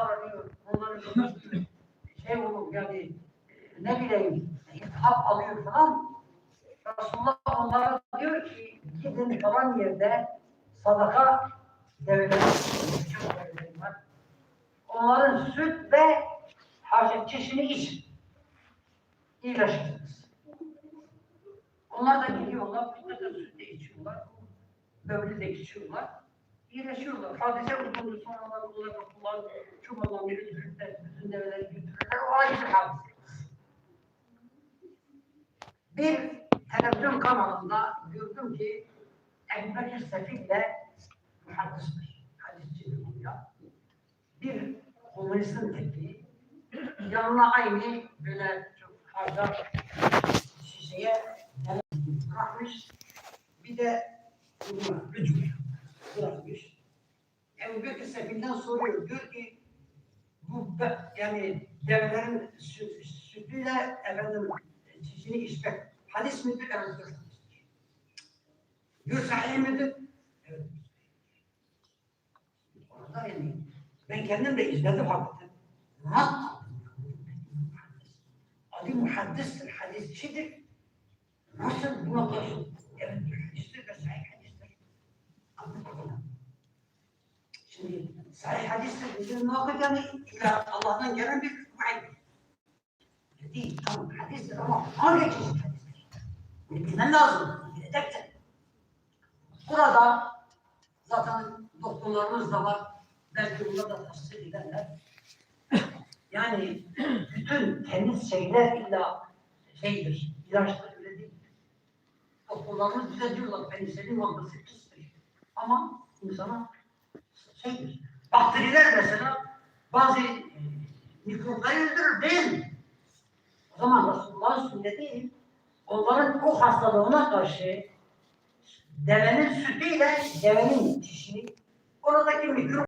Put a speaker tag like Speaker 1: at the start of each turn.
Speaker 1: sararıyor. Onların kafası şey olur yani e, ne bileyim hap alıyor falan. Resulullah onlara diyor ki gidin falan yerde sadaka develeri. Onların süt ve hacet çeşini için iyileşirsiniz. Onlar da gidiyorlar, mutlaka süt de içiyorlar, böbrek de içiyorlar, iyileşiyorlar. Hadise uzunluğu sonralar olarak kullan, çubuğundan biri götürürler, bütün develeri götürürler, o ayrı bir hadise. Bir televizyon kanalında gördüm ki Ebu Bekir Sefil de muhaddistir, hadisçidir bu ya. Bir komünistin teki yanına aynı böyle çok fazla şişeye bırakmış. Bir de bunu rücuk bırakmış. Ebu Bekir Sefil'den soruyor. Diyor ki bu yani develerin sü- sütüyle efendim çişini içmek hadis midir? Evet. diyor, sahih midir? Evet. Orada yani ben kendim de izledim hakikaten. Not Adı muhaddistir, hadisçidir. Nasıl buna karşı? Evet, hadistir ve sahih hadistir. Anladın Şimdi sahih hadistir dediğin muhakkak yani illa Allah'tan gelen bir vahiy. Değil, tamam hadistir ama hangi çeşit hadistir? Bilmen lazım, edeptir. Burada zaten doktorlarımız da var. Belki bunlar da tasdik ederler. Yani bütün temiz şeyler illa şeydir, ilaçtır öyle değil. Doktorlarımız bize diyorlar penisilin olması pistir. Ama insana Bakteriler mesela bazı e, mikropları öldürür değil mi? O zaman Resulullah'ın sünneti onların o hastalığına karşı devenin sütüyle devenin dişini oradaki mikrop